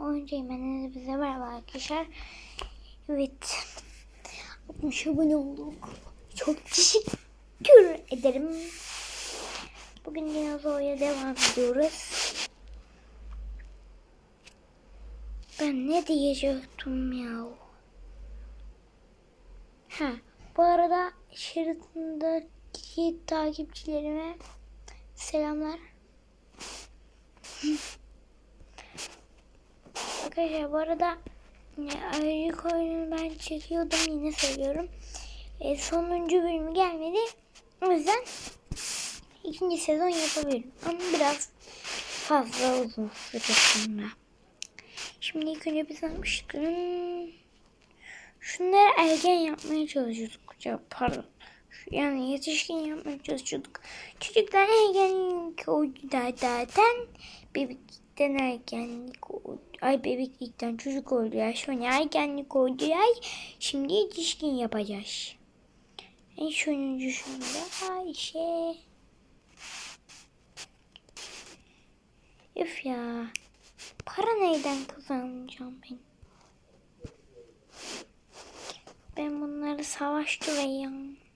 Oyuncu Eymen'iniz bize merhaba arkadaşlar. Evet. 60 abone olduk. Çok teşekkür ederim. Bugün dinozorya devam ediyoruz. Ben ne diyecektim ya? Ha, bu arada şeritindeki takipçilerime selamlar. Arkadaşlar bu arada ayrık oyunu ben çekiyordum yine söylüyorum. E, sonuncu bölümü gelmedi. O yüzden ikinci sezon yapabilirim. Ama biraz fazla uzun süre sonra. Şimdi ilk önce biz ne yapmıştık? Hmm, Şunları ergen yapmaya çalışıyorduk. Pardon. Yani yetişkin yapmaya çalışıyorduk. Çocuklar ergenlik oldu zaten. Bebeklikten ergenlik oldu. Ay bebeklikten çocuk oldu ya. Sonra ergenlik oldu ya. Şimdi yetişkin yapacağız. En sonuncusunda Ayşe. Üf ya. Para neyden kazanacağım ben? Ben bunları savaştırayım.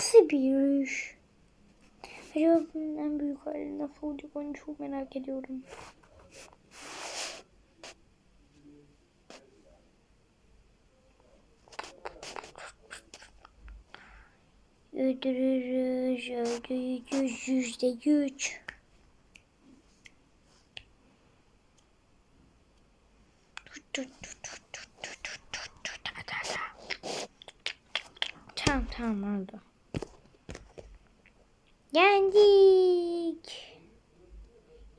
Nasıl bir yürüyüş? Acaba bunun en büyük hali nasıl olacak onu çok merak ediyorum. Öldürürüz, öldürürüz yüzde yüz. Tut, tut, tut, tut, tut, tut, tut, tut, tut, da, da, da. Tamam tamam oldu. Yendik.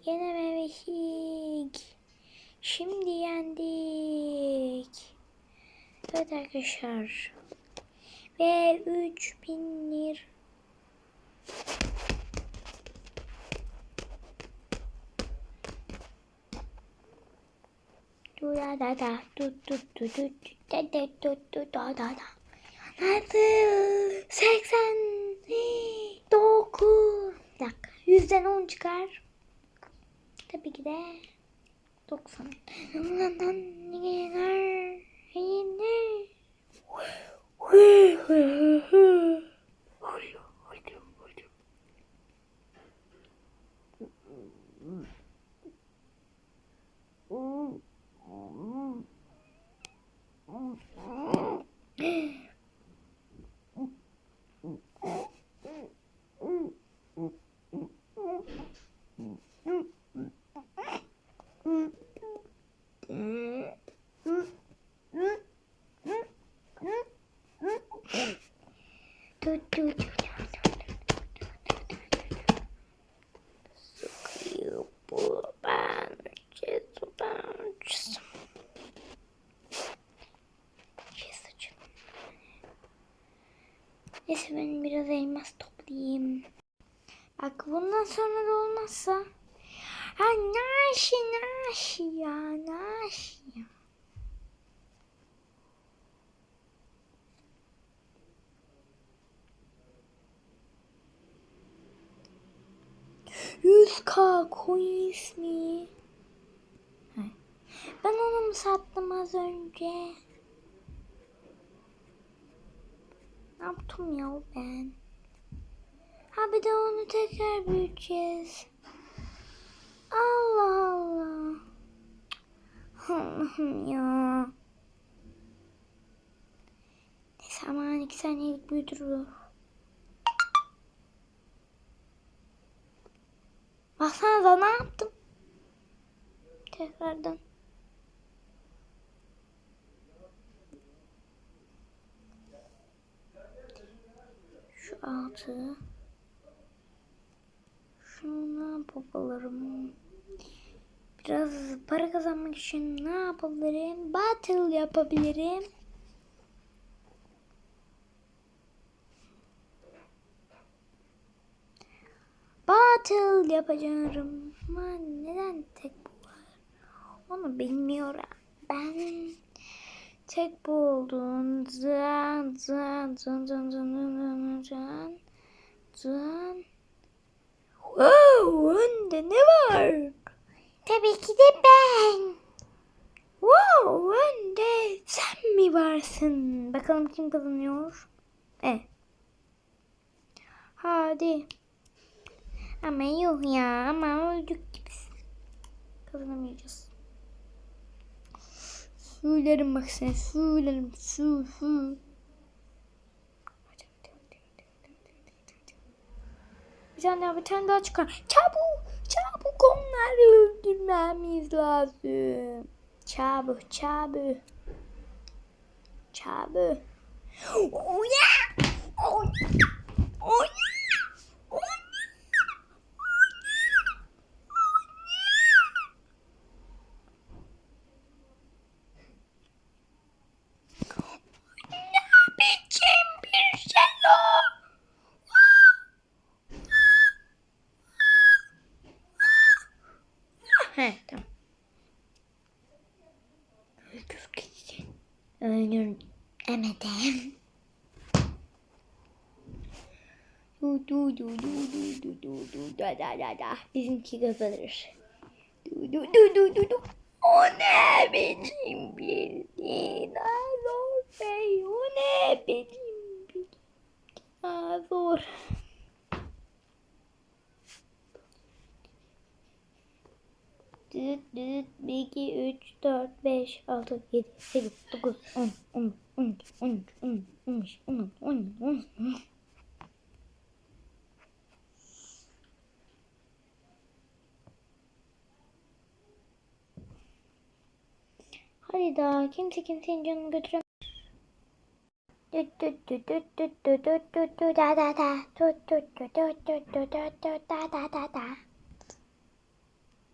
Yenememiştik. Şimdi yendik. Evet arkadaşlar. Ve 3000 lira. Du da da da du du du du da da da da da. Nasıl? 89. Bir dakika. Yüzden 10 çıkar. Tabii ki de 90. Ondan ne gelir? Yine. Tut tut Sıkıyor bu ben ben Neyse ben biraz elmas toplayayım. Bundan sonra da olmazsa Ha naşi naşi ya naşi ya. Yüz K ismi. Ben onu mu sattım az önce? Ne yaptım ya ben? Ha bir de onu tekrar büyüteceğiz. Allah Allah. Allah'ım ya. Neyse aman iki saniyelik büyütür. Baksanıza ne yaptım? tekrardan. Şu altı. Şunu ne yapabilirim? Biraz para kazanmak için ne yapabilirim? Battle yapabilirim. Battle yapacağım. Ama neden tek bu var? Onu bilmiyorum. Ben tek bu olduğun zan zan zan zan zan zan zan zan ne var? Tabii ki de ben. Wow, önde sen mi varsın? Bakalım kim kazanıyor? E. Hadi. Ama yok ya ama öldük gibisin. Kazanamayacağız. Söylerim bak sen söylerim su su. Bir tane daha bir tane daha çıkar. Çabuk çabuk onları öldürmemiz lazım. Çabuk çabuk. Çabuk. Oh yeah! Oh yeah! Oh yeah! Oh yeah! Ne biçim bir şey o? He tamam. Öldür gitsin. Öldür. Emedim. Du du du du du du du du da. Bizimki kazanır. Du du du du du du. O ne biçim bir dinozor bey? O ne biçim bir dinozor? Düt düt 1, 2, 3, 4, 5, 6, 7, 8, 9, 10, 11, 12, 13, 14, 15, 16, 17, 18. düt düt da da da da.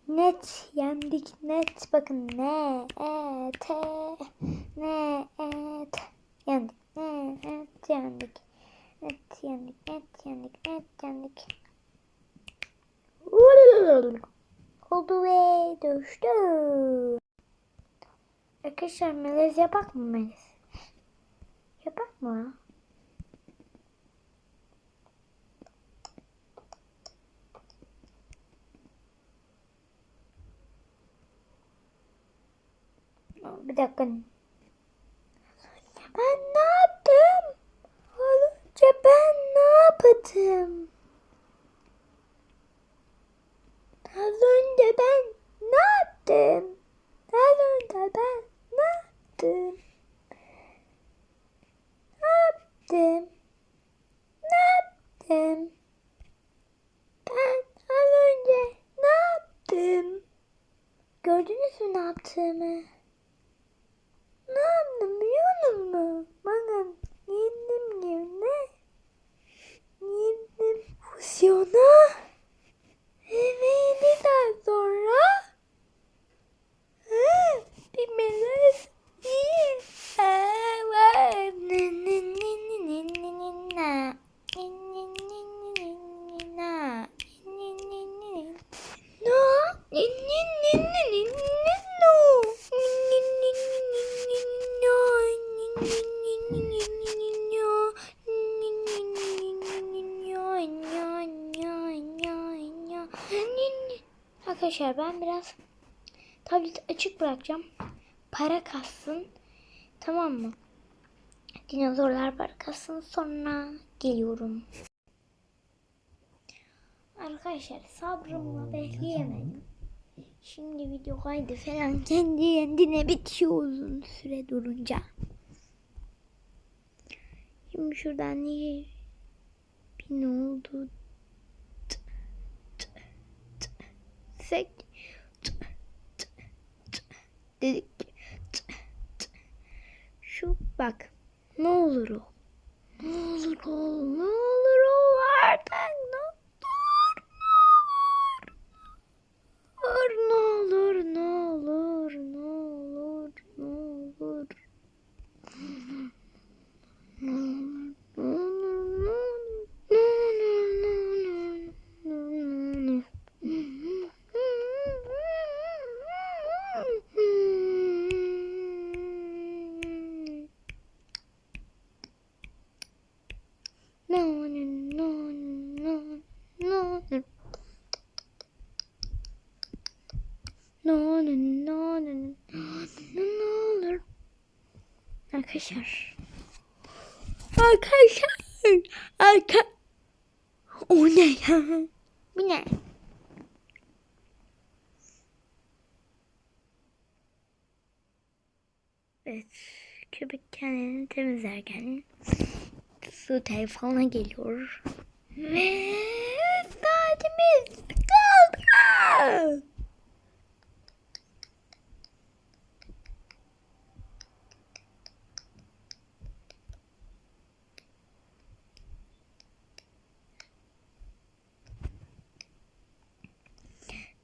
Net yendik net bakın ne e t ne e t yendik ne et yendik net yendik net yendik net yendik oldu ve düştü arkadaşlar melez yapak mı melez yapak mı Bir dakika. Ben ne yaptım? Az önce ben ne yaptım? Az önce ben ne yaptım? Az önce ben ne yaptım? Ne yaptım? Ne yaptım? Ben az önce ne yaptım? Gördünüz mü ne yaptığımı? Ne yaptım biliyor musun? Bakın yendim gibi ne? Yendim fusyona. Ve yediden sonra ha, bir melez iyi. Evet. Ne ne ne ne ne ne ne na. Ne ne ne ne ne ne na. Ne ne ne ne. No. Ne ne ne ne ne ne no. Ne ne ne ne ne ne no. Ne ne ne ne ne ne ne no. Ne ne ne ne ne ne no. No, no, no, no. Ne ne. Arkadaşlar ben biraz tableti açık bırakacağım. Para kassın. Tamam mı? Dinozorlar para kassın. Sonra geliyorum. Arkadaşlar sabrımla bekleyemedim. Şimdi video kaydı falan kendi kendine bitiyor uzun süre durunca. Şimdi şuradan niye bir ne oldu? T- t- t- Sek t- t- dedik şu bak ne olur o. Ne olur ol, ne olur ol artık ne No, no, no, no, no, olur. Arkadaşlar. Arkadaşlar. Arka. O ne ya? Bu ne? Evet. Köpek kendini temizlerken su telefona geliyor. Ve saatimiz kaldı.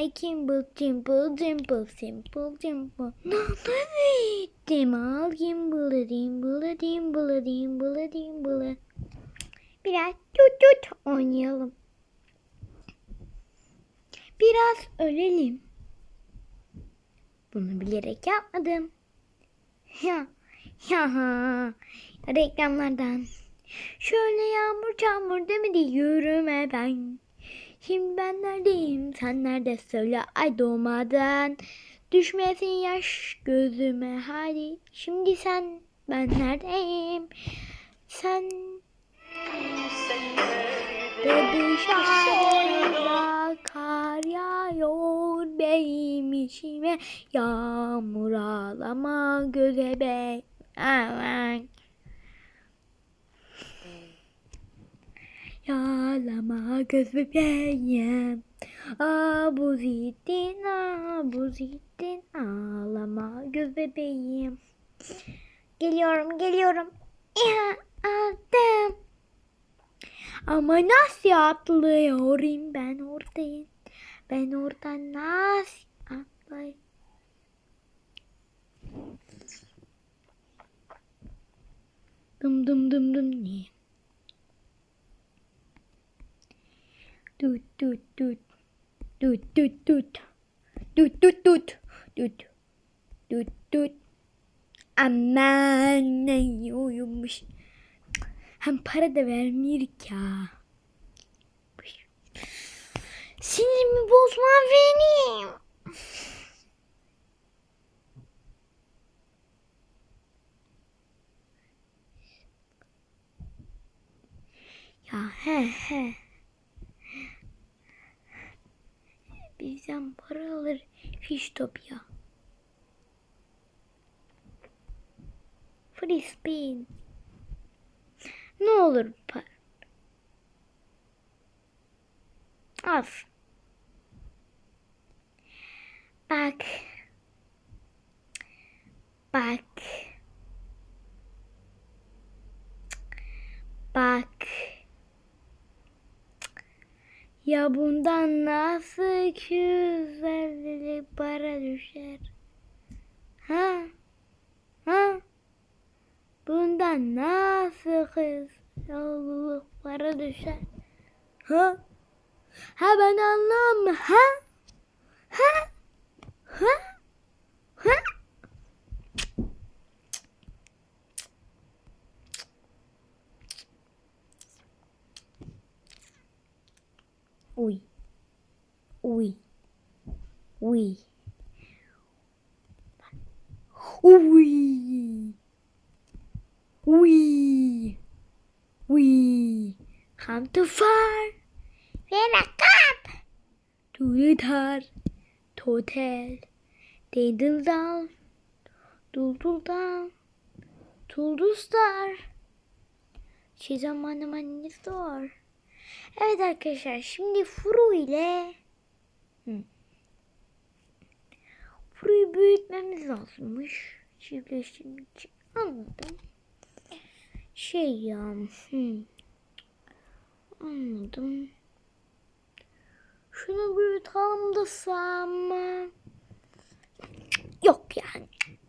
Namay kimble timple dimple simple dimple. Dimal gimbal dimble dimble dimble dimble. Biraz tut tut oynayalım. Biraz ölelim. Bunu bilerek yapmadım. Ya ya reklamlardan. Şöyle yağmur çamur demedi yürüme ben. Şimdi ben neredeyim sen nerede söyle ay doğmadan. Düşmesin yaş gözüme hadi. Şimdi sen ben neredeyim? Sen de dışarıda kar yağıyor benim işime. Yağmur ağlama göze be. Aman. Yağlama göz bebeğim. Abu zittin, abu zittin, ağlama göz bebeğim. Geliyorum, geliyorum. Ya, aldım. Ama nasıl atlıyorum ben oradayım. Ben oradan nasıl atlayayım? Dım dım dım dım ne? Düt düt düt. Düt düt düt. Düt düt düt. Düt. Ne iyi uyumuş. Hem para da vermiyor ki ha. Sinirimi bozma benim. ya he he. Bizden para alır Fiştopya. Free spin. Ne olur para. Az. Bak. Bak. Bundan nasıl 250'lik para düşer? Ha? Ha? Bundan nasıl kız yolculuk para düşer? Ha? Ha ben anlamam. Ha? Ha? Ha? Uy. Uy. Uy. Uy. Uy. Uy. Come too far. When I come to the tar. Hotel. Daydın down. Dul down. Tuldu star. Şey zamanı manini store. Evet arkadaşlar şimdi Furu ile Hı. Furu'yu büyütmemiz lazımmış. Çiftleştirmek için. Anladım. Şey ya. Hı. Anladım. Şunu büyütelim desem? Yok yani.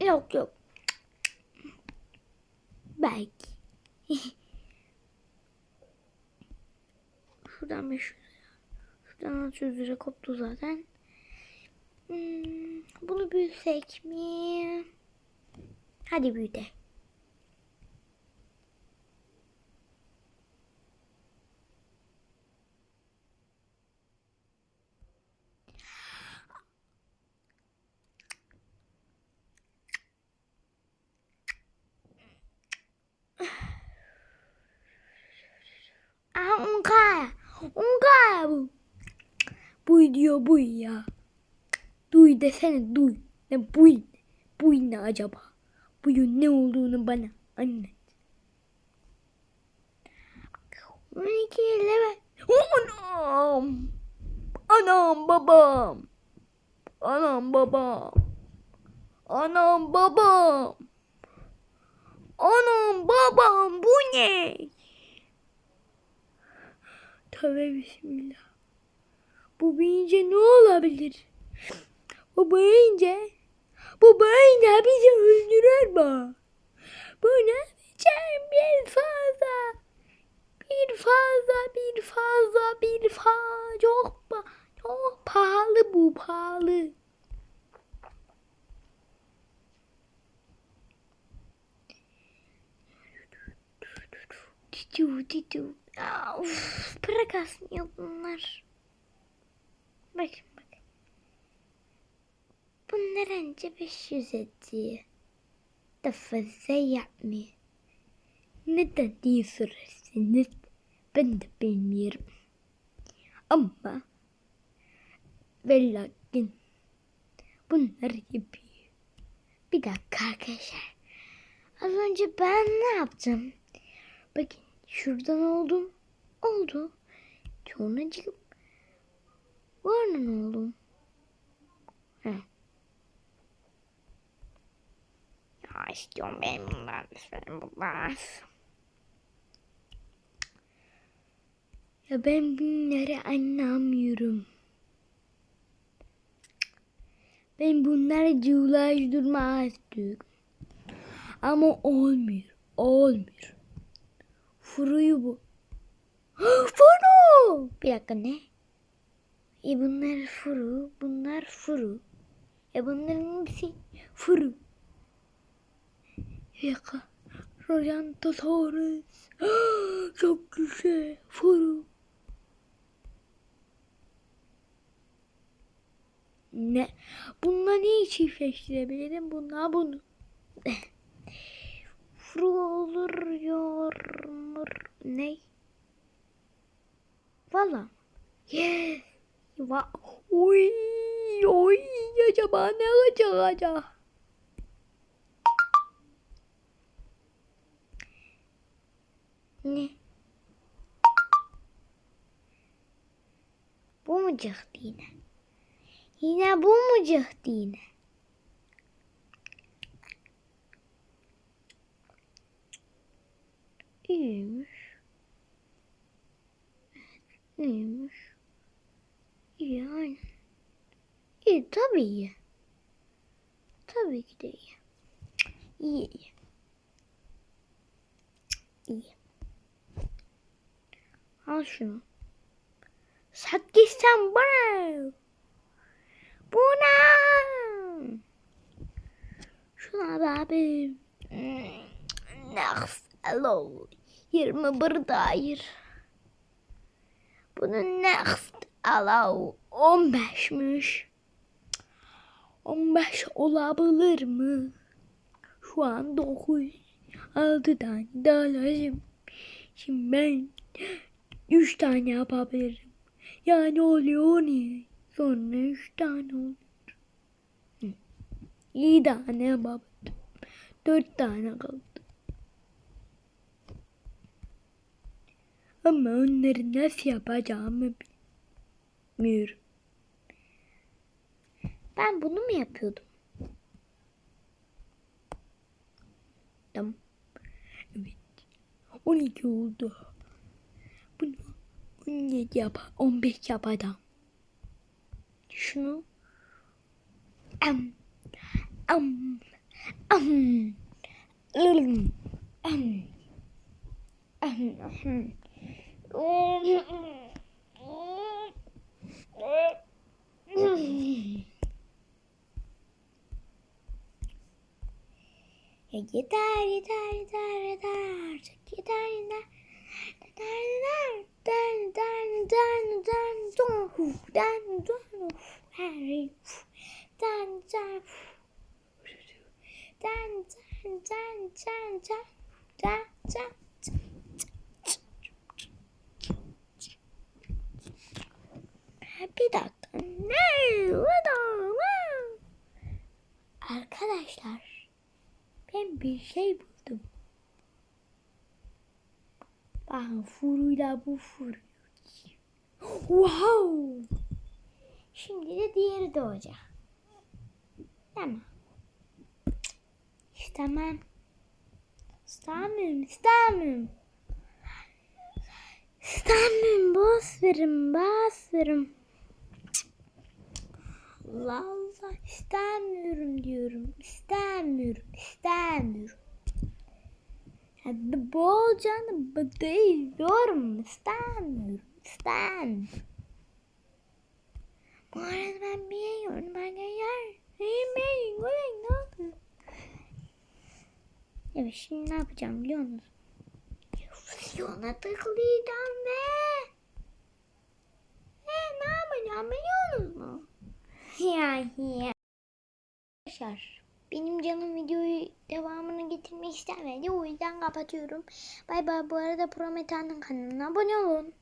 Yok yok. Belki. Şuradan 500 lira. Şuradan 600 lira koptu zaten. Hmm, bunu büyüsek mi? Hadi büyüte. Kaya. Un kaya bu. Buy diyor buy. Duy desene duy. Ne buy? Buy ne acaba? Buyun ne olduğunu bana anlat. 12 lira. Anam. Anam babam. Anam babam. Anam babam. Anam babam bu ne? Tövbe bismillah. Bu büyüyünce ne olabilir? Bu büyüyünce, bu büyüyünce bizi öldürür mü? Bu ne biçim bir fazla, bir fazla, bir fazla, bir fazla, çok, çok pahalı bu pahalı. Titu titu. Aa, Uf, para kasmıyor bunlar. Bakın bakın. Bunlar önce 500 etti. Da fazla yapmıyor. Neden diye sorarsanız ben de bilmiyorum. Ama ve lakin bunlar yapıyor. Bir dakika arkadaşlar. Az önce ben ne yaptım? Bakın şuradan oldum. Oldu. Sonra çıkıp Varnın oldum. He. Ya istiyorum ben bundan. Ben bundan. Ya ben bunları anlamıyorum. Ben bunları cıvlaştırmak istiyorum. Ama olmuyor. Olmuyor. Furuyu bu. Furu! Bir dakika ne? E bunlar furu, bunlar furu. E bunların hepsi furu. Dakika. Rojantosaurus. Çok güzel. Furu. Ne? Bununla neyi çiftleştirebilirim? Bununla bunu. Furu oluyor mu? Ne? Valla. Yes. Va oy oy acaba ne olacak acaba? Ne? Bu mu çıktı yine? Yine bu mu çıktı yine? İyiymiş. İyiymiş. İyi aynen. İyi tabii iyi. Tabii ki de iyi. İyi iyi. İyi. Al şunu. Sat gitsen bana. Buna. Şuna da abi. Next. Hello. 21 dair. Bunu next. Allah 15'miş. 15 olabilir mi? Şu an 9. 6 tane daha lazım. Şimdi ben 3 tane yapabilirim. Yani oluyor ne? Sonra 3 tane olur. Hı. 7 tane yapabilirim. 4 tane kaldı. Ama onları nasıl yapacağımı bilmiyorum. Ben bunu mu yapıyordum? Tamam. Evet. 12 oldu. Bunu 17 yap, 15 yapacağım. Şunu am am am am am am yeter yeter yeter yeter artık. Yeter yeter yeter yeter yeter yeter yeter yeter uf, den den uf, her uf, den den den den den den den den den Bir dakika. Ne? Arkadaşlar ben bir şey buldum. Bakın furuyla bu furu. Wow! Şimdi de diğeri doğacak. Tamam. İstemem. İstemiyorum, istemiyorum. İstemiyorum, boş verin, boş verin. Allah Allah istemiyorum diyorum. İstemiyorum. istemiyorum. Bu değil diyorum. İstemiyorum. istemiyorum. Bu arada ben bilmiyorum. Ben yer. Bilmiyorum. Ne yapayım? Evet şimdi ne yapacağım biliyor musunuz? Fusyona tıklayacağım ve e, ne yapacağım biliyor musunuz? Arkadaşlar benim canım videoyu devamını getirmek istemedi. O yüzden kapatıyorum. Bay bay. Bu arada Promethean'ın kanalına abone olun.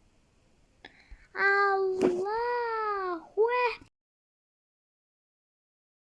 Allahu Ekber.